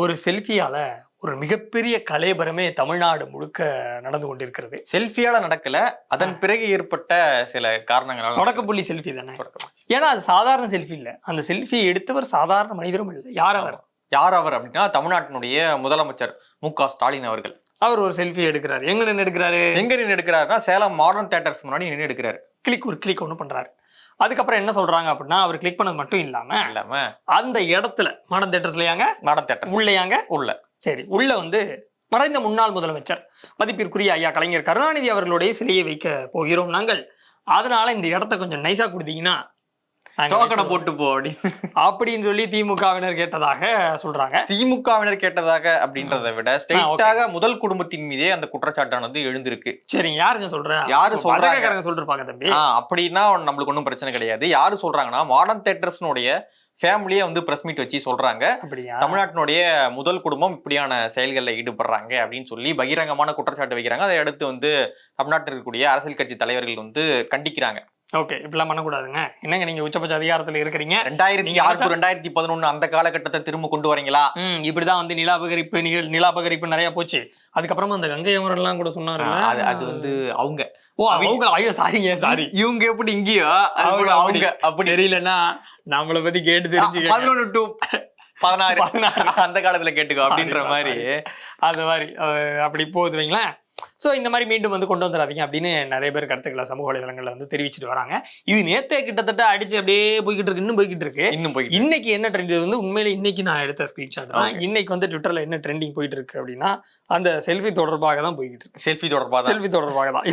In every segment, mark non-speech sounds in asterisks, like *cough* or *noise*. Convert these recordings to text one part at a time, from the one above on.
ஒரு செல்ஃபியால ஒரு மிகப்பெரிய கலேபரமே தமிழ்நாடு முழுக்க நடந்து கொண்டிருக்கிறது. செல்ஃபியால நடக்கல. அதன் பிறகு ஏற்பட்ட சில காரணங்களால தொடக்க புள்ளி செல்ஃபி தானே. ஏன்னா அது சாதாரண செல்ஃபி இல்ல. அந்த செல்ஃபி எடுத்தவர் சாதாரண மனிதரும் இல்லை. யார் அவர்? யார் அவர் அப்படின்னா தமிழ்நாட்டினுடைய முதலமைச்சர் மு க ஸ்டாலின் அவர்கள். அவர் ஒரு செல்ஃபி எடுக்கிறாரு. எங்க நின்று எடுக்கிறாரு? எங்க நின்று எடுக்கிறாருன்னா சேலம் மாடர்ன் தேட்டர்ஸ் முன்னாடி நின்று எடுக்கிறாரு. கிளிக் ஒரு கிளிக் ஒன்று பண்றாரு. அதுக்கப்புறம் என்ன சொல்றாங்க அப்படின்னா அவர் கிளிக் பண்ணது மட்டும் இல்லாம இல்லாம அந்த இடத்துல மாடர்ன் தேட்டர்ஸ்லயாங்க மாடர்ன் தேட்டர்ஸ். உள்ளேயாங்க உள்ள. சரி உள்ள வந்து மறைந்த முன்னாள் முதலமைச்சர் மதிப்பிற்குரிய ஐயா கலைஞர் கருணாநிதி அவர்களுடைய சிலையை வைக்க போகிறோம் நாங்கள். அதனால இந்த இடத்த கொஞ்சம் நைஸா கொடுத்தீங்கன்னா டோக்கனை. போட்டு போ அப்படின்னு *laughs* அப்படின்னு சொல்லி திமுகவினர் கேட்டதாக சொல்றாங்க. திமுகவினர் கேட்டதாக அப்படின்றத விட ஸ்ட்ரெயிட்டாக முதல் குடும்பத்தின் மீதே அந்த குற்றச்சாட்டானது எழுந்திருக்கு. சரிங்க யாருங்க சொல்ற? யாரு சொல்றாங்க? சொல்லிருப்பாங்க தம்பி. அப்படின்னா நம்மளுக்கு ஒன்றும் பிரச்சனை கிடையாது. யாரு சொல்றாங்கன்னா மாடர்ன் தேட்டர்ஸ்னுடைய ஃபேமிலியே வந்து பிரஸ் மீட் வச்சு சொல்றாங்க. தமிழ்நாட்டினுடைய முதல் குடும்பம் இப்படியான செயல்களில் ஈடுபடுறாங்க அப்படின்னு சொல்லி பகிரங்கமான குற்றச்சாட்டு வைக்கிறாங்க. அதை அடுத்து வந்து தமிழ்நாட்டில் இருக்கக்கூடிய அரசியல் கட்சி தலைவர்கள் வந்து கண்டிக்கிறாங்க. ஓகே இப்படிலாம் பண்ணக்கூடாதுங்க. என்னங்க நீங்க உச்சபட்ச அதிகாரத்துல இருக்கிறீங்க? ரெண்டாயிரத்தி ஆறு ரெண்டாயிரத்தி பதினொன்னு அந்த காலகட்டத்தை திரும்ப கொண்டு வரீங்களா? ம் இப்படிதான் வந்து நிலாபகரிப்பு நிகழ் நிலாபகரிப்பு நிறைய போச்சு. அதுக்கப்புறமா அந்த கங்கை அமரன்லாம் கூட சொன்னாரு அது வந்து அவங்க. ஓ அவங்க ஐயோ சாரிங்க சாரி இவங்க எப்படி இங்கேயோ அவங்க. அவங்க அப்படி தெரியலன்னா நம்மளை பத்தி கேட்டு தெரிஞ்சுக்க பதினொன்னு டு பதினாறு. பதினாறு. அந்த காலத்துல கேட்டுக்கோ அப்படின்ற மாதிரி. அது மாதிரி. அப்படி போகுது வைங்களேன். ஸோ இந்த மாதிரி மீண்டும் வந்து கொண்டு வந்துடாதீங்க அப்படின்னு நிறைய பேர் கருத்துக்களை சமூக வலைதளங்கள்ல வந்து தெரிவிச்சிட்டு வராங்க. இது நேத்தே கிட்டத்தட்ட அடிச்சு அப்படியே போய்கிட்டு இருக்கு இன்னும் போய்கிட்டு இருக்கு. இன்னும் போயிட்டு இன்னைக்கு என்ன ட்ரெண்ட் இது வந்து உண்மையிலே இன்னைக்கு நான் எடுத்த ஸ்கிரீன்ஷாட் தான். இன்னைக்கு வந்து ட்விட்டர்ல என்ன ட்ரெண்டிங் போயிட்டு இருக்கு அப்படின்னா அந்த செல்ஃபி தொடர்பாக தான் போய்கிட்டு இருக்கு. செல்ஃபி தொடர்பாக. செல்ஃபி தொடர்பாக தான்.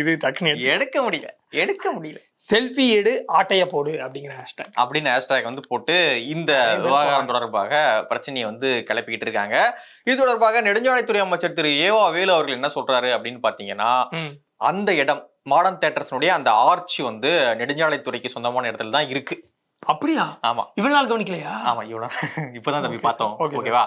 இரு டக்குன்னு எடுக்க முடியல. எடுக்க முடியல. செல்ஃபி எடு ஆட்டைய போடு அப்படிங்கிற ஹேஷ்டாக் அப்படின்னு ஹேஷ்டேக் வந்து போட்டு இந்த விவகாரம் தொடர்பாக பிரச்சனையை வந்து கிளப்பிக்கிட்டு இருக்காங்க. இது தொடர்பாக நெடுஞ்சாலைத்துறை அமைச்சர் திரு. ஏவா வேலு அவர்கள் என்ன சொல்றாரு அப்படின்னு பாத்தீங்கன்னா அந்த இடம் மாடர்ன் தேட்டர்ஸ்னுடைய அந்த ஆர்ச் வந்து நெடுஞ்சாலைத்துறைக்கு சொந்தமான இடத்துல தான் இருக்கு. அப்படியா? ஆமா. இவ்வளவு நாள் கவனிக்கலையா? ஆமா இவ்வளவு *laughs* இப்பதான் தம்பி பார்த்தோம். ஓகேவா?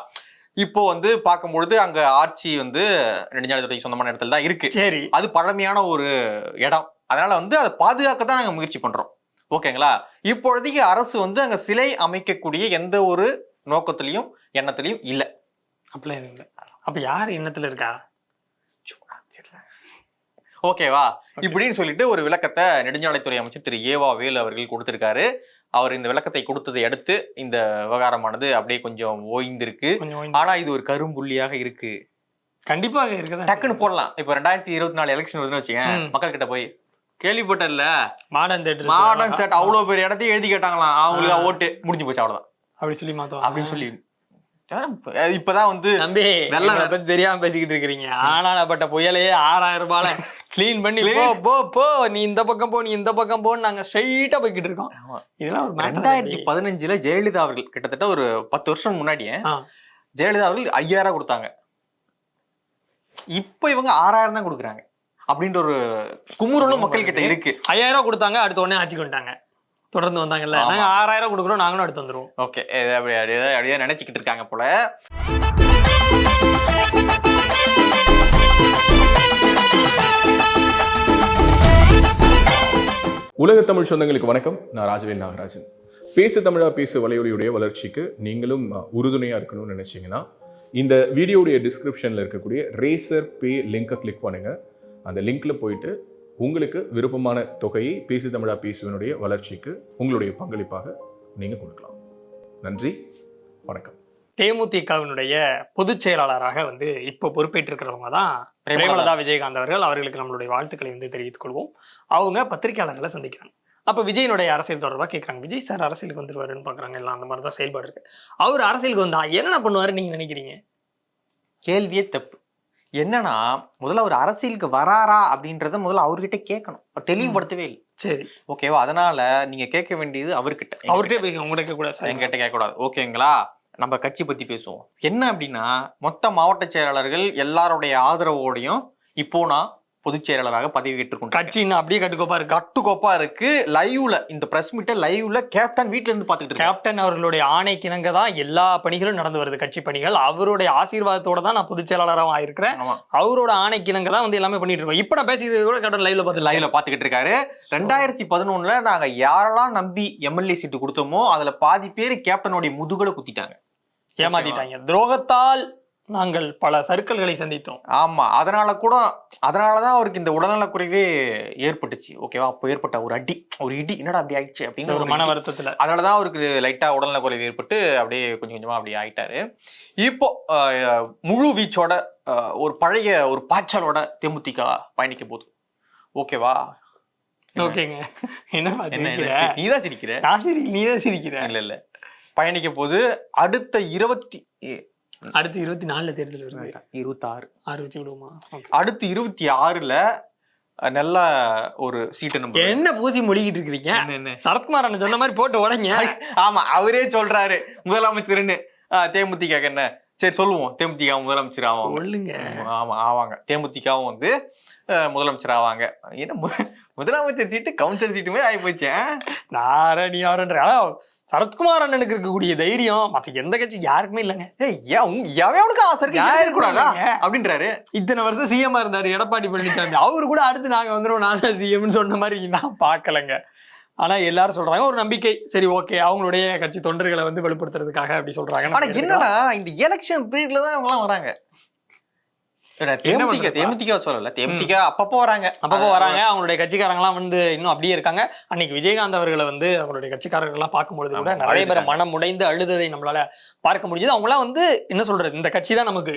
இப்போ வந்து பார்க்கும்பொழுது அங்க ஆர்ச்சி வந்து நெடுஞ்சாலைத்துறைக்கு சொந்தமான இடத்துல தான் இருக்கு. சரி. அது பழமையான ஒரு இடம். அதனால வந்து அதை பாதுகாக்க தான் நாங்க முயற்சி பண்றோம். ஓகேங்களா? இப்பொழுதைக்கு அரசு வந்து அங்க சிலை அமைக்கக்கூடிய எந்த ஒரு நோக்கத்திலையும் எண்ணத்திலையும் இல்ல. அப்படிலாம் இல்லை. அப்ப யார் எண்ணத்துல இருக்கா? ஓகேவா? இப்படின்னு சொல்லிட்டு ஒரு விளக்கத்தை நெடுஞ்சாலைத்துறை அமைச்சர் திரு ஏவா வேலு அவர்கள் கொடுத்திருக்காரு. அவர் இந்த விளக்கத்தை கொடுத்ததை அடுத்து இந்த விவகாரமானது அப்படியே கொஞ்சம் ஓய்ந்திருக்கு. ஆனா இது ஒரு கரும்புள்ளியாக இருக்கு. கண்டிப்பாக இருக்குதா டக்குன்னு போடலாம். இப்ப ரெண்டாயிரத்தி இருபத்தி நாலு எலெக்ஷன் வருதுன்னு வச்சுக்கேன். மக்கள் கிட்ட போய் கேள்விப்பட்டல மாடர்ன் தேட்டர் மாடர்ன் செட் அவ்வளவு பெரிய இடத்தையும் எழுதி கேட்டாங்களாம். அவங்களுக்கு. ஓட்டு. முடிஞ்சு போச்சு அவ்வளவுதான். அப்படி சொல்லி மாத்தோம் அப்படின்னு சொல்லி. இப்பதான் வந்து தம்பி வெள்ள பத்தி தெரியாம பேசிக்கிட்டு இருக்கிறீங்க. ஆனாடப்பட்ட புயலையே ஆறாயிரம் ரூபாயில கிளீன் பண்ணி போ. போ போ. நீ இந்த பக்கம் போ நீ இந்த பக்கம் போன்னு நாங்க ஸ்ட்ரைட்டா போய்கிட்டு இருக்கோம். இதெல்லாம் ஒரு ரெண்டாயிரத்தி. பதினஞ்சுல ஜெயலலிதா அவர்கள் கிட்டத்தட்ட ஒரு பத்து வருஷம் முன்னாடியே. ஜெயலலிதா அவர்கள் ஐயாயிரம் கொடுத்தாங்க. இப்ப இவங்க ஆறாயிரம் தான் கொடுக்குறாங்க. அப்படின்ற ஒரு குமுறலும் மக்கள் கிட்ட இருக்கு. ஐயாயிரம் ரூபாய் கொடுத்தாங்க அடுத்த உடனே ஆட்சிக்கு வந்துட்டாங்க. தொடர்ந்து வந்தாங்கல்ல. நாங்க ஆறாயிரம் கொடுக்குறோம் நாங்களும் அடுத்து வந்துருவோம். ஓகே அப்படியே அப்படியே அப்படியே நினைச்சுக்கிட்டு இருக்காங்க போல. உலக தமிழ் சொந்தங்களுக்கு வணக்கம். நான் ராஜவேல் நாகராஜன். பேசு தமிழா பேசு வலையொலியுடைய வளர்ச்சிக்கு நீங்களும் அஹ், உறுதுணையா இருக்கணும்னு நினைச்சீங்கன்னா இந்த வீடியோடைய டிஸ்கிரிப்ஷனில் இருக்கக்கூடிய ரேசர் பே லிங்கை கிளிக் பண்ணுங்க. அந்த லிங்க்ல போயிட்டு உங்களுக்கு விருப்பமான தொகையை பேசு தமிழா பேசுவனுடைய வளர்ச்சிக்கு உங்களுடைய பங்களிப்பாக நீங்க கொடுக்கலாம். நன்றி வணக்கம். தேமுதிகவினுடைய பொதுச் செயலாளராக வந்து இப்போ பொறுப்பேற்றிருக்கிறவங்க தான் பிரேமலதா. விஜயகாந்த் அவர்கள். அவர்களுக்கு நம்மளுடைய வாழ்த்துக்களை வந்து தெரிவித்துக் கொள்வோம். அவங்க பத்திரிகையாளர்களை சந்திக்கிறாங்க. அப்ப விஜயனுடைய அரசியல் தொடர்பா கேட்கறாங்க விஜய் சார் அரசியலுக்கு வந்துருவாருன்னு பாக்குறாங்க. எல்லாம் அந்த மாதிரி தான் செயல்பாடு இருக்கு. அவர் அரசியலுக்கு வந்தா என்ன பண்ணுவாரு நீங்க நினைக்கிறீங்க? கேள்வியே தப்பு. என்னன்னா முதல்ல அவர் அரசியலுக்கு வராரா அப்படின்றத முதல்ல அவர்கிட்ட கேட்கணும். தெளிவுபடுத்தவே இல்லை. சரி. ஓகேவா? அதனால நீங்க கேட்க வேண்டியது அவர்கிட்ட அவர்கிட்ட போய் உங்கள்கிட்ட கூட சார். என்கிட்ட கேட்கக்கூடாது. ஓகேங்களா? நம்ம கட்சி பத்தி பேசுவோம். என்ன அப்படின்னா மொத்த மாவட்ட செயலாளர்கள் எல்லாருடைய ஆதரவோடையும் இப்போ நான் பொதுச் செயலாளராக பதவி ஏற்றுக்கொண்டு கட்சின்னு அப்படியே கட்டுக்கோப்பா இருக்கு. கட்டுக்கோப்பா இருக்கு. லைவ்ல இந்த பிரஸ் மீட்டை லைவ்ல கேப்டன் வீட்ல இருந்து பாத்துக்கிட்டு கேப்டன் அவர்களுடைய ஆணைக்கிணங்க தான் எல்லா பணிகளும் நடந்து வருது. கட்சி பணிகள். அவருடைய ஆசீர்வாதத்தோட தான் நான் பொதுச் செயலாளராக ஆயிருக்கிறேன். அவரோட ஆணைக்கிணங்க தான் வந்து எல்லாமே பண்ணிட்டு இருக்கோம். இப்ப நான் பேசிக்கிறது கூட கேப்டன் லைவ்ல பார்த்து லைவ்ல பாத்துக்கிட்டு இருக்காரு. ரெண்டாயிரத்தி பதினொன்னுல நாங்க யாரெல்லாம் நம்பி எம்எல்ஏ சீட்டு கொடுத்தோமோ அதுல பாதி பேர் கேப்டனுடைய முதுகலை குத்திட்டாங்க. ஏமாத்திட்டாங்க. துரோகத்தால் நாங்கள் பல சர்க்கிள்களை சந்தித்தோம். ஆமா அதனால கூட அதனாலதான் அவருக்கு இந்த உடல்நலக் குறைவே ஏற்பட்டுச்சு. ஓகேவா? அப்போ ஏற்பட்ட ஒரு அடி ஒரு இடி என்னடா அப்படி ஆயிடுச்சு அப்படின்னு ஒரு மன இடி. வருத்தத்துல. அதனாலதான் அவருக்கு லைட்டா உடல்நலக் குறைவு ஏற்பட்டு அப்படியே கொஞ்சம் கொஞ்சமா அப்படி ஆயிட்டாரு. இப்போ முழு வீச்சோட ஒரு பழைய ஒரு பாய்ச்சலோட தேமுதிக பயணிக்க போகுது. ஓகேவா? ஓகேங்க. என்ன? நீதான் சிரிக்கிற? நான் சிரி நீதான் சிரிக்கிற? இல்ல இல்ல. பயணிக்க போது அடுத்த இருபத்தி அடுத்து இருபத்தி நாலுல தேர்தல் வருது. இருபத்தாறு. ஆறு வச்சு விடுவோமா. அடுத்து இருபத்தி ஆறுல நல்ல ஒரு சீட்டு நம்ம என்ன பூசி மொழிகிட்டு இருக்கிறீங்க? சரத்குமார் அண்ணன் சொன்ன மாதிரி போட்டு உடைங்க. ஆமா அவரே சொல்றாரு. முதலமைச்சர்னு ஆஹ், தேமுதிக என்ன? சரி சொல்லுவோம். தேமுதிக முதலமைச்சர் ஆவாங்க. சொல்லுங்க. ஆமா ஆவாங்க. தேமுதிகவும் வந்து முதலமைச்சர் ஆவாங்க என்ன மு- முதலமைச்சர் சீட்டு கவுன்சிலர் சீட்டு மாதிரி ஆகி போச்சு நாரணி யாருன்ற சரத்குமார் அண்ணனுக்கு இருக்கக்கூடிய தைரியம் மத்த எந்த கட்சி யாருக்குமே இல்லைங்க. ஏய் ஏன் உங்க எவனுக்கு ஆசை இருக்கு யாருக்கு கூடாதா. அப்படின்றாரு. இத்தனை வருஷம் சிஎம் இருந்தாரு எடப்பாடி பழனிசாமி அவரு கூட அடுத்து நாங்க வந்துடும் நான் சிஎம்னு சொன்ன மாதிரி நான் பார்க்கலங்க. ஆனா எல்லாரும் சொல்றாங்க ஒரு நம்பிக்கை. சரி ஓகே அவங்களுடைய கட்சி தொண்டர்களை வந்து வெளிப்படுத்துறதுக்காக அப்படி சொல்றாங்க ஆனா என்னன்னா இந்த எலெக்ஷன் பீரியட்ல தான் இவங்க எல்லாம் வராங்க? தேமுதிக சொல்லல? தேமுதிக அப்பப்போ வராங்க. அப்பப்போ வராங்க. அவங்களுடைய கட்சிக்காரங்களாம் வந்து இன்னும் அப்படியே இருக்காங்க. அன்னைக்கு விஜயகாந்த் அவர்களை வந்து அவங்களுடைய கட்சிக்காரர்கள்லாம் பார்க்கும்பொழுது கூட நிறைய பேர். மனம் உடைந்து அழுததை நம்மளால பார்க்க முடியுது. அவங்களாம் வந்து என்ன சொல்றது? இந்த கட்சி தான் நமக்கு.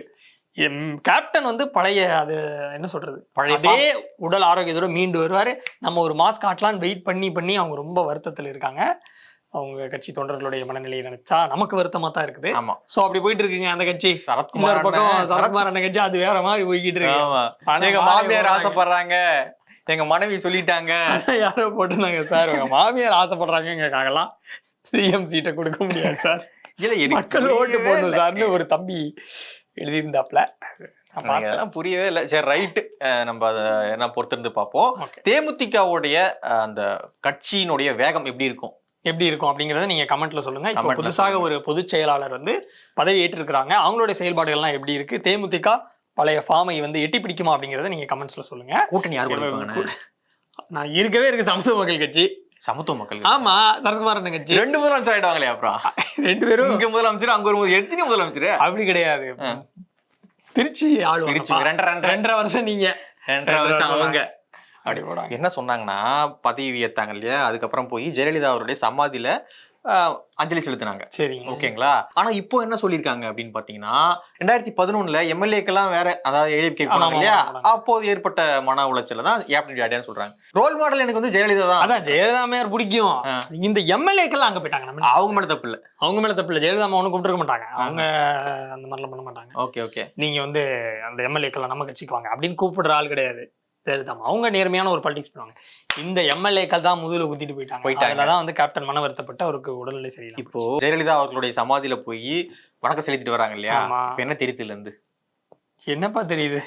கேப்டன் வந்து பழைய அது என்ன சொல்றது? பழைய அதே உடல் ஆரோக்கியத்தோட மீண்டு வருவாரு. நம்ம ஒரு மாஸ் காட்டலான்னு வெயிட் பண்ணி பண்ணி அவங்க ரொம்ப வருத்தத்துல இருக்காங்க. அவங்க கட்சி தொண்டர்களுடைய மனநிலையை நினைச்சா நமக்கு வருத்தமா தான் இருக்குது. ஆமா. சோ அப்படி போயிட்டு இருக்குங்க அந்த கட்சி. சரத்குமார் பக்கம் சரத்குமார் அண்ணன் கட்சி அது வேற மாதிரி போய்கிட்டு இருக்கு. எங்க மாமியார். ஆசைப்படுறாங்க. எங்க மனைவி சொல்லிட்டாங்க. யாரோ போட்டிருந்தாங்க சார். உங்க மாமியார் ஆசைப்படுறாங்கங்கக்காகலாம் சிஎம் சீட்டை கொடுக்க முடியாது சார். இல்ல மக்கள் ஓட்டு போடணும். சார்னு ஒரு தம்பி எழுதியிருந்தாப்ல. அதெல்லாம் புரியவே இல்லை. சரி ரைட்டு நம்ம அதை என்ன பொறுத்திருந்து பார்ப்போம். தேமுதிகவுடைய அந்த கட்சியினுடைய வேகம் எப்படி இருக்கும்? எப்படி இருக்கும் அப்படிங்கறத நீங்க கமெண்ட்ல சொல்லுங்க. இப்போ புதுசாக. ஒரு பொதுச் செயலாளர் வந்து பதவி ஏற்றிருக்கிறாங்க. அவங்களுடைய செயல்பாடுகள்லாம் எப்படி இருக்கு? தேமுதிக பழைய ஃபார்மை வந்து எட்டி பிடிக்குமா அப்படிங்கறத நீங்க கமெண்ட்ஸ்ல சொல்லுங்க. கூட்டணி யார்? நான் இருக்கவே இருக்கு சமத்துவ மக்கள் கட்சி. சமத்துவ மக்கள் ஆமா சரத்குமார் கட்சி. ரெண்டு முதலமைச்சர் ஆயிடுவாங்களே அப்புறம் ரெண்டு பேரும் இங்க முதலமைச்சர் அங்க ஒரு எத்தனை முதலமைச்சர்? அப்படி கிடையாது. திருச்சி ரெண்டரை ரெண்டரை. ரெண்டரை வருஷம் நீங்க. ரெண்டரை வருஷம் அவங்க. அப்படி போடாங்க என்ன சொன்னாங்கன்னா பதவி ஏத்தாங்க இல்லையா? அதுக்கப்புறம் போய் ஜெயலலிதா அவருடைய சமாதியில அஞ்சலி செலுத்தினாங்க. சரிங்க. ஓகேங்களா? ஆனா இப்போ என்ன சொல்லியிருக்காங்க அப்படின்னு பாத்தீங்கன்னா ரெண்டாயிரத்தி பதினொன்னுல எம்எல்ஏக்கெல்லாம் வேற அதாவது எழுதி ஆமா, போனாங்க இல்லையா. அப்போது ஏற்பட்ட மன உளைச்சல தான் கேப்டன் ஜாடியான்னு சொல்றாங்க. ரோல் மாடல் எனக்கு வந்து ஜெயலலிதா தான். அதான் ஜெயலலிதாமையார் பிடிக்கும். ஆ. இந்த எம்எல்ஏக்கெல்லாம் அங்க போயிட்டாங்க அவங்க மேல தப்பு இல்ல. அவங்க மேல தப்பு இல்ல. ஜெயலலிதா ஒன்றும் கூப்பிட்டுருக்க மாட்டாங்க. அவங்க அந்த மாதிரிலாம் பண்ண மாட்டாங்க. Okay okay. நீங்க வந்து அந்த எம்எல்ஏக்கெல்லாம் நம்ம கட்சிக்கு வாங்க அப்படின்னு கூப்பிடுற ஆள் கிடையாது. அம்மா. அவங்க நேர்மையான ஒரு பாலிடிக்ஸ் பண்ணுவாங்க இந்த எம்எல்ஏக்கள் தான் முதுகுல குத்திட்டு போயிட்டாங்க. போயிட்டாங்க. தான் வந்து கேப்டன் மன வருத்தப்பட்டு அவருக்கு உடல்நிலை சரியில்லை. இப்போ ஜெயலலிதா அவர்களுடைய சமாதியில போய் வணக்கம் செலுத்திட்டு வராங்க இல்லையா? என்ன தெரியுதுல இருந்து? என்னப்பா தெரியுது?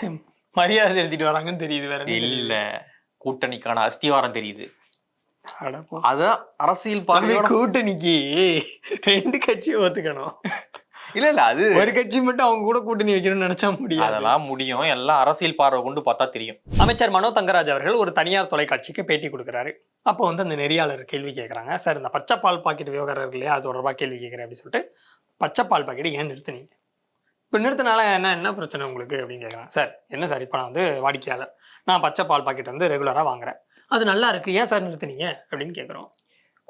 மரியாதை செலுத்திட்டு வராங்கன்னு தெரியுது வேற? இல்ல. கூட்டணிக்கான அஸ்திவாரம் தெரியுது. அதான் அரசியல் பார்வையோட கூட்டணிக்கு ரெண்டு கட்சியும் ஒத்துக்கணும். இல்ல இல்ல அது ஒரு கட்சி மட்டும் அவங்க கூட கூட்டணி வைக்கணும்னு நினைச்சா முடியாது. அதெல்லாம் முடியும். எல்லாம் அரசியல் பார்வை கொண்டு பார்த்தா தெரியும். அமைச்சர் மனோ தங்கராஜ் அவர்கள் ஒரு தனியார் தொலைக்காட்சிக்கு பேட்டி கொடுக்குறாரு. அப்போ வந்து அந்த நெறியாளர் கேள்வி கேட்குறாங்க சார் இந்த பச்சை பால் பாக்கெட் விவகாரம் இல்லையா அது தொடர்பாக கேள்வி கேட்குறேன் அப்படின்னு சொல்லிட்டு பச்சை பால் பாக்கெட் ஏன் நிறுத்துனீங்க? இப்போ நிறுத்தினால என்ன என்ன பிரச்சனை உங்களுக்கு? அப்படின்னு கேட்குறாங்க சார் என்ன சார் இப்போ நான் வந்து வாடிக்கையாளர். நான் பச்சை பால் பாக்கெட் வந்து ரெகுலராக வாங்குறேன். அது நல்லா இருக்கு. ஏன் சார் நிறுத்துனீங்க? அப்படின்னு கேட்குறோம்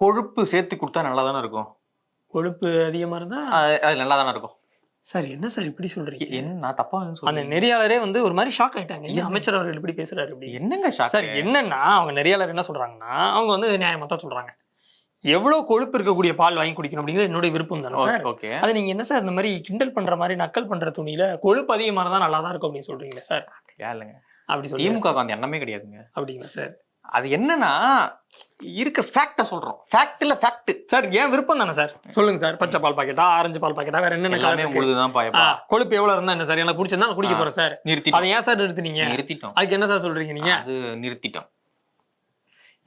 கொழுப்பு சேர்த்து கொடுத்தா நல்லா தானே இருக்கும்? கொழுப்பு அதிகமாக இருந்தால் அது நல்லா தானே இருக்கும். சார் என்ன சார் இப்படி சொல்றீங்க? என்ன நான் தப்பா அந்த. நெறியாளரே வந்து ஒரு மாதிரி ஷாக் ஆயிட்டாங்க. ஏன்? அமைச்சர் அவர்கள் இப்படி பேசுறாரு அப்படி என்னங்க ஷாக் சார் என்னன்னா அவங்க நெறியாளர் என்ன சொல்றாங்கன்னா அவங்க வந்து நியாயமா தான் சொல்றாங்க. எவ்வளவு கொழுப்பு இருக்கக்கூடிய பால் வாங்கி குடிக்கணும் அப்படிங்கிற என்னுடைய விருப்பம் தானே சார்? ஓகே. அது நீங்க என்ன சார் இந்த மாதிரி கிண்டல் பண்ற மாதிரி நக்கல் பண்ற துணியில கொழுப்பு அதிகமா இருந்தா நல்லா தான் இருக்கும் அப்படின்னு சொல்றீங்களா சார்? இல்லைங்க அப்படி சொல்லி திமுக அந்த எண்ணமே கிடையாதுங்க. அப்படிங்களா சார்? அது என்னன்னா இருக்கிற ஃபேக்ட சொல்றோம். ஃபேக்ட் இல்ல ஃபேக்ட் சார் ஏன் விருப்பம் தானே சார் சொல்லுங்க சார் பச்சை பால் பாக்கெட்டா ஆரஞ்சு பால் பாக்கெட்டா வேற என்னென்ன எல்லாமே? உங்களுதுதான் கொழுப்பு எவ்வளவு இருந்தா என்ன சார் எனக்கு பிடிச்சிருந்தா நான் குடிக்க. போறேன் சார் நிறுத்திட்டோம். அதை ஏன் சார் நிறுத்துனீங்க? நிறுத்திட்டோம். அதுக்கு என்ன சார் சொல்றீங்க நீங்க? அது நிறுத்திட்டோம்.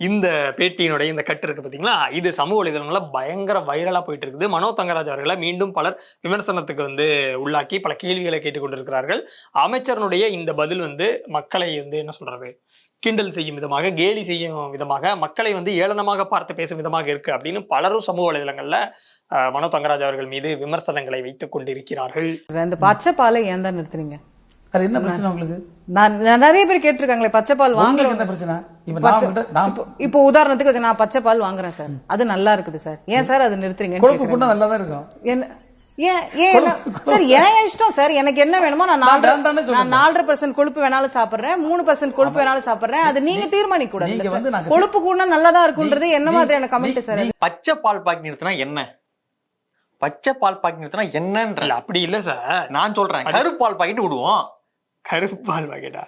இந்த பேட்டியினுடைய இந்த கட்டு இருக்கு பாத்தீங்களா? இது சமூக வலைதளங்கள்ல பயங்கர வைரலா போயிட்டு இருக்குது. மனோ தங்கராஜ் அவர்களை மீண்டும் பலர் விமர்சனத்துக்கு வந்து உள்ளாக்கி பல கேள்விகளை கேட்டுக்கொண்டிருக்கிறார்கள். அமைச்சரனுடைய இந்த பதில் வந்து மக்களை வந்து என்ன சொல்றது? கிண்டல் செய்யும் விதமாக கேலி செய்யும் விதமாக மக்களை வந்து ஏளனமாக பார்த்து பேசும் விதமாக இருக்கு அப்படின்னு பலரும் சமூக வலைதளங்கள்ல மனோ தங்கராஜ் அவர்கள் மீது விமர்சனங்களை வைத்துக் கொண்டிருக்கிறார்கள். இந்த பச்சை பாலை ஏன் தான் நிறுத்துறீங்க அது என்ன பிரச்சனை உங்களுக்கு? நான் நிறைய பேர் கேட்டிருக்காங்களே பச்சை பால் உங்களுக்கு வாங்குறோம் என்ன பிரச்சனை? இப்ப உதாரணத்துக்கு நான் பச்சை பால் வாங்குறேன் சார். அது நல்லா இருக்குது சார். ஏன் சார் அது நிறுத்துறீங்க நல்லா தான் இருக்கும். என்ன- சார் என் இஷ்டம் சார்? எனக்கு என்ன வேணுமோ நான் நான் நாலரை பர்சன்ட் கொழுப்பு வேணாலும் சாப்பிடுறேன் மூணு பர்சன்ட் கொழுப்பு வேணாலும் சாப்பிடுறேன். அது நீங்க தீர்மானிக்க கூடாது நீங்க வந்து நாங்க- கொழுப்பு கூட நல்லதா இருக்குன்றது என்ன மாதிரியான கமெண்ட் சார் பச்சை பால் பாக்கெட் நிறுத்தினா என்ன? பச்சை பால் பாக்கெட் நிறுத்தினா என்னன்ற அப்படி இல்ல சார். நான் சொல்றேன் கருப்பு பால் பாக்கெட் விடுவோம். கருப்பு பால் பாக்கெட்டா?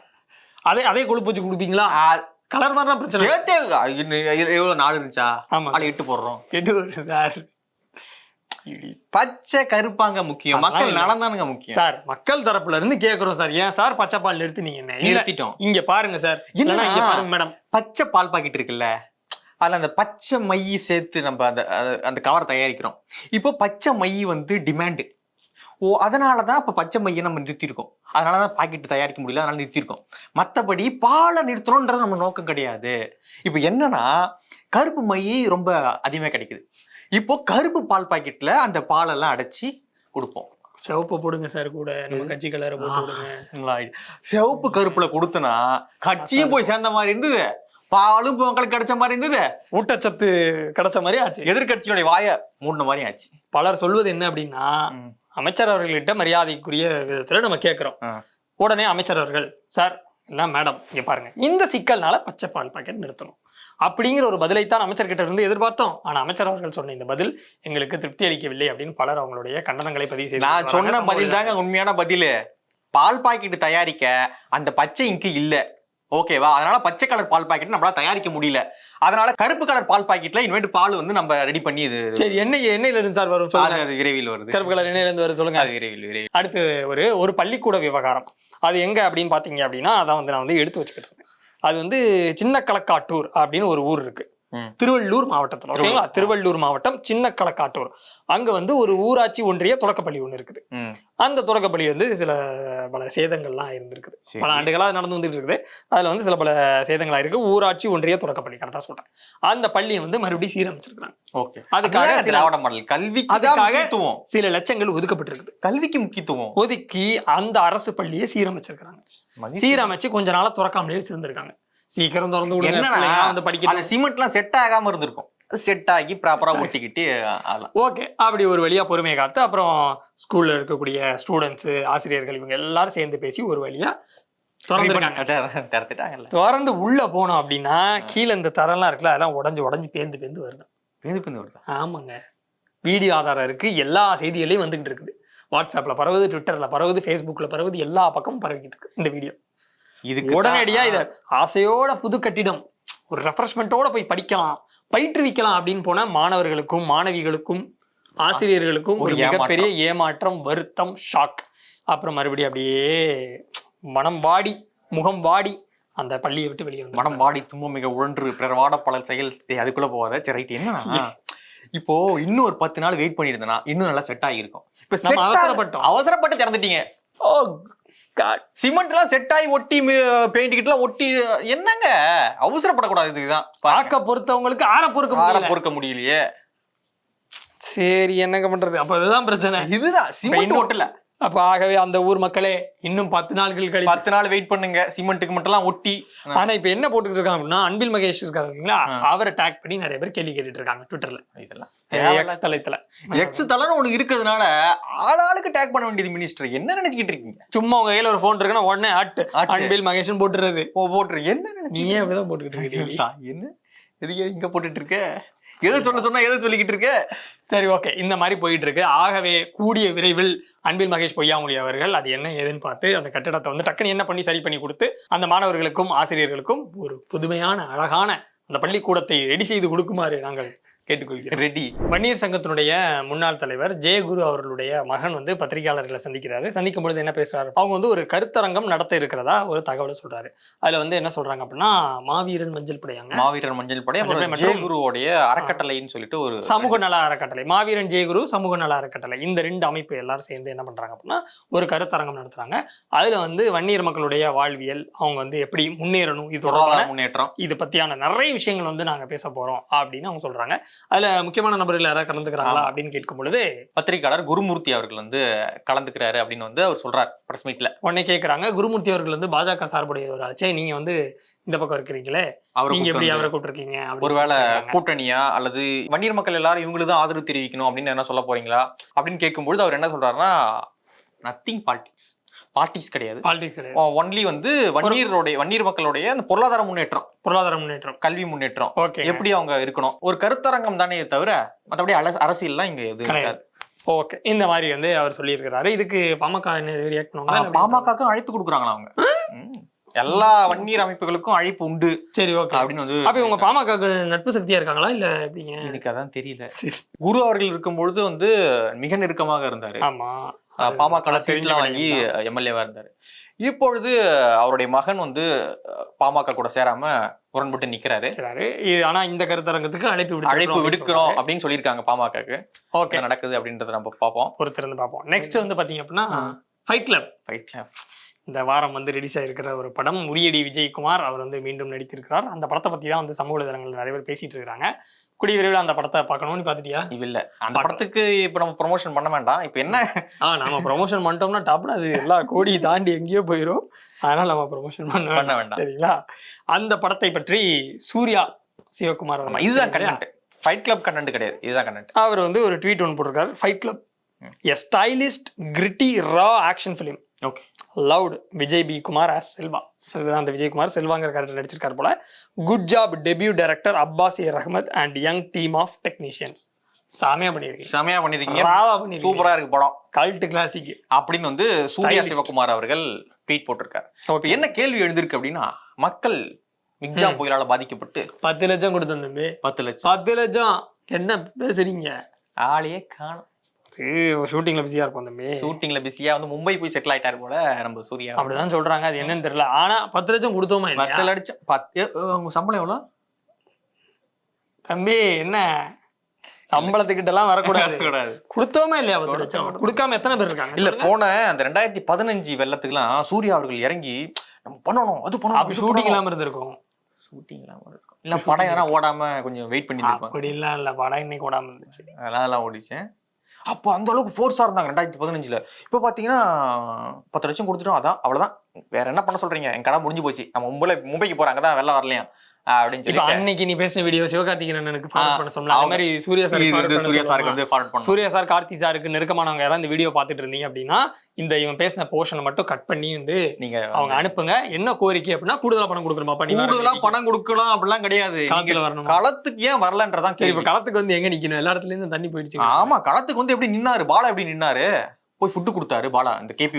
அதே அதே கொழுப்பு வச்சு குடிப்பீங்களா? கலர் மாதிரி பிரச்சனை எவ்வளவு நாள் இருந்துச்சா? ஆமா இட்டு போடுறோம். கெட்டு வருது சார். பச்சை கருப்பாங்க முக்கியம். மக்கள் இல்ல. நலம் தானுங்க முக்கியம். சார் மக்கள் தரப்புல இருந்து கேக்குறோம் சார். ஏன் சார் பச்சை பால் நிறுத்தினீங்க நிறுத்திட்டோம். இங்க பாருங்க சார். இல்லைன்னா இங்க என்னன்னா, பாருங்க மேடம். பச்சை பால் பாக்கெட் இருக்குல்ல? அதுல அந்த பச்சை மை சேர்த்து நம்ம அந்த அந்த- அந்த கவர் தயாரிக்கிறோம். இப்போ பச்சை மை வந்து டிமாண்டு ஓ அதனால தான் இப்போ பச்சை மையை நம்ம நிறுத்தியிருக்கோம். அதனால தான் பாக்கெட் தயாரிக்க முடியல அதனால நிறுத்தியிருக்கோம். மற்றபடி பாலை நிறுத்தணுன்றது நம்ம நோக்கம் கிடையாது. இப்போ என்னன்னா கருப்பு மை ரொம்ப அதிகமாக கிடைக்குது. இப்போ கருப்பு பால் பாக்கெட்ல அந்த பாலெல்லாம் அடைச்சி கொடுப்போம். சிவப்பு போடுங்க சார் கூட. நம்ம கட்சி கலரை இருக்கு. சிவப்பு கருப்புல கொடுத்தனா கட்சியும் போய் சேர்ந்த மாதிரி இருந்தது. பாலும் மக்களுக்கு கிடைச்ச மாதிரி இருந்தது. ஊட்டச்சத்து கிடைச்ச மாதிரி ஆச்சு. எதிர்கட்சியோட வாய மூடின மாதிரி ஆச்சு. பலர் சொல்வது என்ன அப்படின்னா. அமைச்சர் அவர்கள்ட்ட மரியாதைக்குரிய விதத்துல நம்ம கேட்கிறோம். உடனே அமைச்சர் அவர்கள் சார் எல்லாம் மேடம் இங்க பாருங்க. இந்த சிக்கல்னால பச்சை பால் பாக்கெட் நிறுத்தணும். அப்படிங்கிற ஒரு பதிலைத்தான் அமைச்சர்கிட்ட இருந்து எதிர்பார்த்தோம். ஆனா அமைச்சர் அவர்கள் சொன்ன இந்த பதில் எங்களுக்கு திருப்தி அளிக்கவில்லை அப்படின்னு பலர் அவங்களுடைய கண்டனங்களை பதிவு செய்து நான் சொன்ன பதில் தாங்க உண்மையான பதில். பால் பாக்கெட் தயாரிக்க அந்த பச்சை இங்கு இல்ல. ஓகேவா அதனால பச்சை கலர் பால் பாக்கெட் நம்மளால தயாரிக்க முடியல. அதனால கருப்பு கலர் பால் பாக்கெட்ல இனிமேட்டு பால் வந்து நம்ம ரெடி பண்ணி இது சரி எண்ணெய் எண்ணெயில இருந்து சார் வரும் அது அது விரைவில் வருது. கருப்பு கலர் எண்ணெயில இருந்து வரும் சொல்லுங்க. அது விரைவில் விரைவில். அடுத்து ஒரு ஒரு பள்ளிக்கூட விவகாரம். அது எங்க அப்படின்னு பாத்தீங்க அப்படின்னா அதான் வந்து நான் வந்து எடுத்து வச்சுக்கிட்டு இருக்கேன். அது வந்து சின்ன களக்காட்டூர் அப்படின்னு ஒரு ஊர் இருக்குது திருவள்ளூர் மாவட்டத்துல. ஓகேங்களா திருவள்ளூர் மாவட்டம் சின்ன களக்காட்டூர் அங்க வந்து ஒரு ஊராட்சி ஒன்றிய தொடக்கப்பள்ளி ஒண்ணு இருக்குது. அந்த தொடக்கப்பள்ளி வந்து சில பல சேதங்கள்லாம் இருந்திருக்குது. பல ஆண்டுகளா அது நடந்து வந்துட்டு இருக்குது அதுல வந்து சில பல சேதங்களா இருக்கு. ஊராட்சி ஒன்றிய தொடக்கப்பள்ளி கரெக்டா சொல்றேன். அந்த பள்ளியை வந்து மறுபடியும் சீரமைச்சிருக்காங்க ஓகே. அதுக்காக திராவிட மாடல் தான் அதுக்காக- சில லட்சங்கள் ஒதுக்கப்பட்டிருக்குது. கல்விக்கு முக்கியத்துவம். ஒதுக்கி அந்த அரசு பள்ளியை சீரமைச்சிருக்காங்க மதிப்பு. சீரமைச்சு கொஞ்ச நாளா திறக்காமலே வச்சிருந்திருக்காங்க. சீக்கிரம் திறந்து விடுங்க வந்து அந்த படிக்கணும் சிமெண்ட் எல்லாம் செட் ஆகாம இருந்திருக்கும். செட் ஆகி ப்ராப்பரா ஒட்டிக்கிட்டு ஓகே அப்படி ஒரு வழியா பொறுமையை காத்து அப்புறம் ஸ்கூல்ல இருக்கக்கூடிய ஸ்டூடெண்ட்ஸ் ஆசிரியர்கள் இவங்க எல்லாரும் சேர்ந்து பேசி ஒரு வழியா திறந்து உள்ள போனோம் அப்படின்னா கீழே இந்த தரம்லாம் இருக்குல்ல அதெல்லாம் உடஞ்சு உடஞ்சு பேந்து பேந்து வருது. பேந்து பேந்து வருதா? ஆமாங்க. வீடியோ ஆதாரம் இருக்கு எல்லா செய்திகளையும் வந்துகிட்டு இருக்குது. வாட்ஸ்அப்ல பரவுது ட்விட்டர்ல பரவுது ஃபேஸ்புக்ல பரவுது எல்லா பக்கமும் பரவிக்கிட்டு இருக்கு இந்த வீடியோ. இதுக்கு உடனடியா இத ஆசையோட புது கட்டிடம் ஒரு ரெஃப்ரெஷ்மெண்ட்டோட போய் படிக்கலாம் பயிற்றுவிக்கலாம் அப்படின்னு போன மாணவர்களுக்கும் மாணவிகளுக்கும் ஆசிரியர்களுக்கும் ஒரு மிகப்பெரிய ஏமாற்றம். வருத்தம் ஷாக் அப்புறம் மறுபடியும் அப்படியே மனம் வாடி முகம் வாடி அந்த பள்ளியை விட்டு வெளியே வந்து மனம் வாடி துன்பம் மிக உழன்று பிறர் பல செயல் அதுக்குள்ள போகாத சரி ரைட் என்னன்னா இப்போ இன்னும் ஒரு பத்து நாள் வெயிட் பண்ணியிருந்தேனா இன்னும் நல்லா செட் ஆகியிருக்கும். இப்ப அவசரப்பட்டோம். அவசரப்பட்டு திறந்துட்டீங்க. ஓ சிமெண்ட் எல்லாம் செட் ஆகி ஒட்டி பெயிண்ட் கிட்ட ஒட்டி என்னங்க? அவசரப்படக்கூடாது இதுதான் பார்க்க பொறுத்தவங்களுக்கு ஆற பொறுக்க ஆற. பொறுக்க முடியலையே. சரி என்னங்க பண்றது? அப்ப அதுதான் பிரச்சனை. இதுதான். சிமெண்ட் ஒட்டல. அப்ப ஆகவே அந்த ஊர் மக்களே இன்னும் பத்து நாட்கள் கழித்து பத்து நாள் வெயிட் பண்ணுங்க. சிமெண்ட்டுக்கு மட்டும் எல்லாம் ஒட்டி. ஆனா இப்ப என்ன போட்டுட்டு இருக்காங்க அப்படின்னா அன்பில் மகேஷ் இருக்காரு இல்லைங்களா. அவரை டேக் பண்ணி நிறைய பேர் கேள்வி கேட்டுட்டு இருக்காங்க ட்விட்டர்ல இதெல்லாம் எக்ஸ் தளத்துல. எக்ஸ் தலன்னு ஒண்ணு இருக்கிறதுனால ஆளாளுக்கு டேக் பண்ண வேண்டியது மினிஸ்டர் என்ன நினைச்சுக்கிட்டு இருக்கீங்க? சும்மா உங்க கையில ஒரு போன் இருக்குன்னா உடனே அட். அன்பில் மகேஷன் போட்டுறது. போட்டுரு. என்ன நீ நினைச்சீங்க ஏன் அப்படிதான் போட்டுக்கிட்டு இருக்கீங்க. என்ன? எதுக்கு இங்க போட்டுட்டு இருக்க? எதை சொல்ல சொன்னா எதை சொல்லிக்கிட்டு இருக்க சரி ஓகே இந்த மாதிரி போயிட்டு இருக்கு ஆகவே கூடிய விரைவில் அன்பில் மகேஷ் பொய்யாமொழி அவர்கள் அது என்ன ஏதுன்னு பார்த்து அந்த கட்டிடத்தை வந்து டக்குன்னு என்ன பண்ணி சரி பண்ணி கொடுத்து அந்த மாணவர்களுக்கும் ஆசிரியர்களுக்கும் ஒரு புதுமையான அழகான அந்த பள்ளிக்கூடத்தை ரெடி செய்து கொடுக்குமாறு நாங்கள் கேட்டுக்கொள்கிறேன் ரெடி வன்னியர் சங்கத்தினுடைய முன்னாள் தலைவர் ஜெயகுரு அவர்களுடைய மகன் வந்து பத்திரிகையாளர்களை சந்திக்கிறாரு. சந்திக்கும் பொழுது என்ன பேசுறாரு? அவங்க வந்து ஒரு கருத்தரங்கம் நடத்த இருக்கிறதா ஒரு தகவலை சொல்றாரு. அதுல வந்து என்ன சொல்றாங்க அப்படின்னா மாவீரன் மஞ்சள் படையாங்க. மாவீரர் மஞ்சள் படை ஜெயகுருவோடைய அறக்கட்டளைன்னு சொல்லிட்டு ஒரு சமூக நல அறக்கட்டளை. மாவீரன் ஜெயகுரு சமூக நல அறக்கட்டளை. இந்த ரெண்டு அமைப்பு எல்லாரும் சேர்ந்து என்ன பண்றாங்க அப்படின்னா ஒரு கருத்தரங்கம் நடத்துறாங்க. அதுல வந்து வன்னியர் மக்களுடைய வாழ்வியல் அவங்க வந்து எப்படி முன்னேறணும் இது தொடர்பான முன்னேற்றம். இது பத்தியான நிறைய விஷயங்கள் வந்து நாங்க பேச போறோம் அப்படின்னு அவங்க சொல்றாங்க. அதுல முக்கியமான நபர்கள் யாராவது கலந்துக்கிறாங்களா. அப்படின்னு கேட்கும் பொழுது பத்திரிகையாளர் குருமூர்த்தி அவர்கள் வந்து கலந்துக்கிறாரு அப்படின்னு வந்து அவர் சொல்றார் பிரஸ் மீட்ல உடனே கேக்குறாங்க குருமூர்த்தி அவர்கள் வந்து பாஜக சார்புடையவராச்சே நீங்க வந்து இந்த பக்கம் இருக்கிறீங்களே அவர் நீங்க எப்படி அவரை கூப்பிட்டுருக்கீங்க ஒருவேளை கூட்டணியா அல்லது வன்னியர் மக்கள் எல்லாரும் இவங்களுக்கு தான் ஆதரவு தெரிவிக்கணும் அப்படின்னு என்ன சொல்ல போறீங்களா அப்படின்னு கேட்கும்பொழுது அவர் என்ன சொல்றாருன்னா நத்திங் பாலிடிக்ஸ் பாலிடிக்ஸ் கிடையாது. பாலிடிக்ஸ் கிடையாது. ஒன்லி வந்து வன்னியருடைய வன்னியர் மக்களுடைய அந்த பொருளாதார முன்னேற்றம். பொருளாதார முன்னேற்றம். கல்வி முன்னேற்றம். ஓகே எப்படி அவங்க இருக்கணும்? ஒரு கருத்தரங்கம் தானே தவிர மற்றபடி அரசியல்லாம் இங்க எது கிடையாது. ஓகே இந்த மாதிரி வந்து அவர் சொல்லியிருக்கிறாரு. இதுக்கு பாமக என்ன ரியாக்ட் பண்ணுவாங்க பாமகக்கும் அழைப்பு கொடுக்குறாங்களா அவங்க. எல்லா வன்னியர் அமைப்புகளுக்கும் அழைப்பு உண்டு. சரி ஓகே அப்படின்னு வந்து அப்ப இவங்க பாமக நட்பு சக்தியா இருக்காங்களா இல்ல எப்படிங்க? எனக்கு அதான் தெரியல. குரு அவர்கள் இருக்கும்பொழுது வந்து மிக நெருக்கமாக இருந்தாரு. ஆமா. பாமக சீட்லாம் வாங்கி. எம்எல்ஏவா இருந்தாரு. இப்பொழுது அவருடைய மகன் வந்து பாமக கூட சேராம முரண்பட்டு நிக்கிறாரு. இது ஆனா இந்த கருத்தரங்கத்துக்கு அழைப்பு அழைப்பு விடுக்கிறோம். அப்படின்னு சொல்லியிருக்காங்க பாமகக்கு. ஓகே. நடக்குது அப்படின்றத நம்ம பார்ப்போம். பொறுத்திருந்து பார்ப்போம். நெக்ஸ்ட் வந்து பாத்தீங்க அப்படின்னா. ஃபைட் கிளப் ஃபைட்ல இந்த வாரம் வந்து ரிலீஸ் ஆயிருக்கிற ஒரு படம். உரியடி விஜயகுமார் அவர் வந்து மீண்டும் நடித்திருக்கிறார். அந்த படத்தை பத்தி தான் வந்து சமூக வலைதளங்கள் நிறைய பேர் பேசிட்டு இருக்காங்க கூடிய விரைவில் அந்த படத்தை பார்க்கணும்னு பார்த்துட்டியா? இல்ல. அந்த. படத்துக்கு இப்ப நம்ம ப்ரொமோஷன் பண்ண வேண்டாம். இப்ப என்ன? ஆ நாம ப்ரொமோஷன் பண்ணிட்டோம்னா டாப்ல அது எல்லா கோடி தாண்டி எங்கேயோ போயிடும் அதனால நம்ம ப்ரொமோஷன் பண்ண பண்ண வேண்டாம். சரிங்களா? அந்த படத்தை பற்றி சூர்யா சிவகுமார் இதுதான்? கண்டென்ட் ஃபைட் கிளப் கண்டென்ட் கிடையாது. இதுதான் கண்டென்ட் அவர் வந்து ஒரு ட்வீட் ஒன்று போட்டிருக்காரு. Fight club. A stylish gritty raw action film okay loud Vijay P Kumar as Selva இதுதான் அந்த விஜயகுமார் செல்வாங்கிற கேரக்டர் நடிச்சிருக்காரு போல. Good job debut director Abbas A Rahmath and young team of technicians சாமியா பண்ணிருக்கீங்க செமையா பண்ணிருக்கீங்க ராவா சூப்பரா இருக்கு படம். கல்ட் கிளாசிக் அப்படின்னு வந்து சூர்யா. சிவகுமார் அவர்கள் ட்வீட் போட்டிருக்காரு. என்ன கேள்வி எழுந்திருக்கு அப்படின்னா மக்கள் மிக்ஜாம். புயலால பாதிக்கப்பட்டு பத்து லட்சம் கொடுத்தோம் தம்பி. பத்து லட்சம். பத்து லட்சம். என்ன பேசுறீங்க? ஆளையே காணும். ஷூட்டிங்ல பிஸியா இருக்கும் தம்பி. ஷூட்டிங்ல பிஸியா வந்து மும்பை போய் செட்டில் ஆயிட்டாரு போல நம்ம சூர்யா. அப்படிதான் சொல்றாங்க. அது என்னன்னு தெரியல. ஆனா பத்து லட்சம் கொடுத்தோமா பத்து லட்சம் பத்து உங்க சம்பளம் எவ்வளவு தம்பி என்ன? சம்பளத்துக்கிட்ட எல்லாம் வரக்கூடாது. கூடாது கொடுத்தோமா இல்லையா பத்து லட்சம். கொடுக்காம எத்தனை பேர் இருக்காங்க? இல்ல. போன அந்த ரெண்டாயிரத்தி பதினஞ்சு வெள்ளத்துக்குலாம் சூர்யா அவர்கள் இறங்கி நம்ம பண்ணணும் அது அப்படி ஷூட்டிங் இல்லாம இருந்திருக்கும். ஷூட்டிங் இல்லாம இருக்கும் இல்ல படம் எதனா ஓடாம கொஞ்சம் வெயிட் பண்ணி அப்படி எல்லாம் இல்ல படம் இன்னைக்கு ஓடாம இருந்துச்சு. அதெல்லாம் ஓடிச்சேன் அப்போ அந்த அளவுக்கு ஃபோர்ஸா இருந்தாங்க ரெண்டாயிரத்தி பதினஞ்சில். இப்போ பாத்தீங்கன்னா பத்து லட்சம் கொடுத்துட்டோம் அதான் அவ்வளவுதான். வேற என்ன பண்ண சொல்றீங்க? என் கடை முடிஞ்சு போச்சு. நம்ம மும்பை மும்பைக்கு போகிறாங்க தான் வெளில வரலையா அப்படின்னு இப்ப சொல்லி அன்னைக்கு நீ பேசின வீடியோ சிவகார்த்திகேயன் ஃபார்வர்ட் பண்ண சொன்னா அந்த அவங்க- மாதிரி சூர்யா சார் வந்து சூர்யா சாருக்கு வந்து ஃபார்வர்ட் பண்ணணும். சூர்யா சார் கார்த்தி சாருக்கு நெருக்கமானவங்க யாராவது இந்த வீடியோ பார்த்துட்டு இருந்தீங்க அப்படின்னா இந்த இவன் பேசின போர்ஷனை மட்டும் கட் பண்ணி வந்து நீங்க அவங்க அனுப்புங்க. என்ன கோரிக்கை அப்படின்னா கூடுதலா பணம் கொடுக்கணுமாப்பா நீ கூடுதலா பணம் கொடுக்கலாம் அப்படிலாம் கிடையாது. களத்துல வரணும்? களத்துக்கு ஏன் வரலன்றதான் சரி இப்ப களத்துக்கு வந்து எங்க நிக்கணும்? எல்லா இடத்துல இருந்து தண்ணி போயிடுச்சு ஆமா களத்துக்கு வந்து எப்படி நின்னாரு? பாலா எப்படி நின்னாரு? போய் ஃபுட்டு கொடுத்தாரு பாலா. இந்த கேபி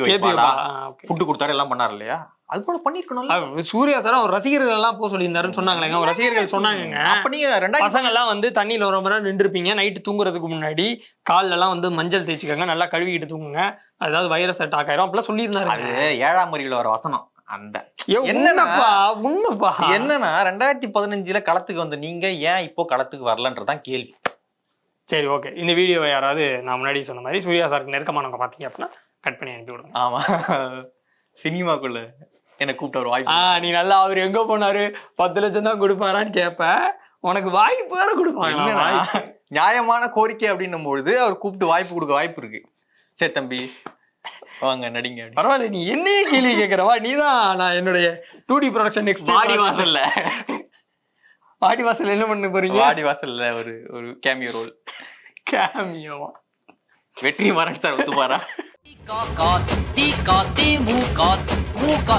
ஃபுட்டு கொடுத்தாரு எல்லாம் பண்ணாரு இல்லையா? அது போல பண்ணிருக்கணும்ல. சூர்யா சார் அவர் ரசிகர்கள் எல்லாம் போக சொல்லியிருந்தாருன்னு சொன்னாங்களேங்க. அவர் ரசிகர்கள் சொன்னாங்கங்க. அப்ப நீங்க ரெண்டாயிரத்தி பசங்க எல்லாம் வந்து தண்ணியில ஒரு மணி நேரம் நின்றுப்பீங்க நைட்டு தூங்குறதுக்கு முன்னாடி கால்ல எல்லாம் வந்து மஞ்சள் தேய்ச்சிக்கங்க. நல்லா கழுவிக்கிட்டு தூங்குங்க. அதாவது வைரஸ் அட்டாக் ஆயிரும். அப்படிலாம் சொல்லியிருந்தாரு அது ஏழாம் அறிவுல வர வசனம். அந்த என்னப்பா உண்மைப்பா என்னன்னா ரெண்டாயிரத்தி பதினஞ்சுல களத்துக்கு வந்த நீங்க ஏன் இப்போ களத்துக்கு வரலன்றதான் கேள்வி. சரி ஓகே இந்த வீடியோவை யாராவது நான் முன்னாடி சொன்ன மாதிரி சூர்யா சாருக்கு நெருக்கமானவங்க பார்த்தீங்க அப்படின்னா கட் பண்ணி அனுப்பி விடுங்க. ஆமா. சினிமாக்குள்ள என்ன கூப்பிட்ட ஒரு ஆ வாய்ப்பு நீ நல்லா அவர் எங்க போனாரு பத்து லட்சம் தான் கொடுப்பாரான்னு கேப்ப. உனக்கு வாய்ப்பு வேற கொடுப்பாங்க. நியாயமான கோரிக்கை அப்படின்னும் பொழுது அவர் கூப்பிட்டு வாய்ப்பு கொடுக்க வாய்ப்பு இருக்கு. சரி தம்பி. வாங்க நடிங்க. பரவாயில்ல நீ என்னையே கேள்வி கேட்கறவா நீ தான் நான் என்னுடைய டூ டி ப்ரொடக்ஷன் நெக்ஸ்ட் வாடி வாசல்ல. வாடி வாசல் என்ன பண்ண போறீங்க? வாடி வாசல்ல ஒரு ஒரு கேமியோ ரோல் கேமியோவா வெற்றி மாறன் சார் ஒத்துப்பாரா? Muka, tika, timuka, muka,